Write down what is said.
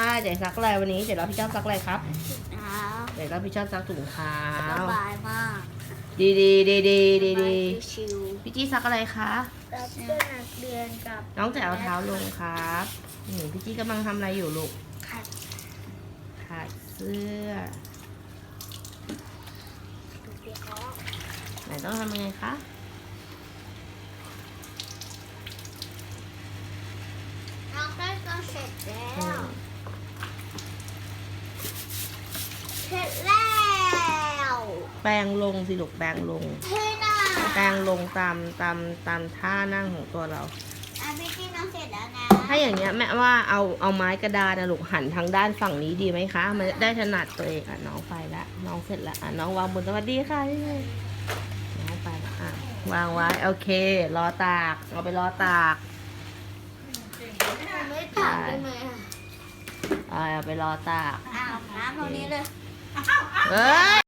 ผ้าเดี๋ยวซักอะไรวันนี้เดี๋ยวเราพี่ชอบซักอะไรครับหนาวเดี๋ยวเราพี่ชอบซักถุงเท้าสบายมาก ดีดีดีดีดีสบาดียชิวพี่จี้ซักอะไรคะๆรับเสื้อนักเรียนกับน้องจะเอาเท้าลงครับนี่พี่จี้กำลังทำอะไรอยู่ลูกขัดขาดเสื้อถุงเปียกแล้วไหนต้องทำยังไงคะน้องใกล้ก็เสร็จแล้อืว ม เสร็จแล้ว แปรงลงสิลูกแปรงลงเท่น่ะแปรงลงตามตามตามท่านั่งของตัวเราอะพี่ที่น้องเสร็จแล้วนะถ้าอย่างเงี้ยแม่ว่าเอาเอาไม้กระดานนะลูกหันทางด้านฝั่งนี้ดีไหมคะ มันได้ถนัดตัวเองอะน้องไปละน้องเสร็จละอะน้องวางบนสวัสดีค่ะพี่เลยน้องไปละอะวางไว้โอเครอตากเอาไปรอตากไม่ตัดได้ไหมอะอะเอาไปรอตากอาบน้ำตรงนี้เลยเอ้ย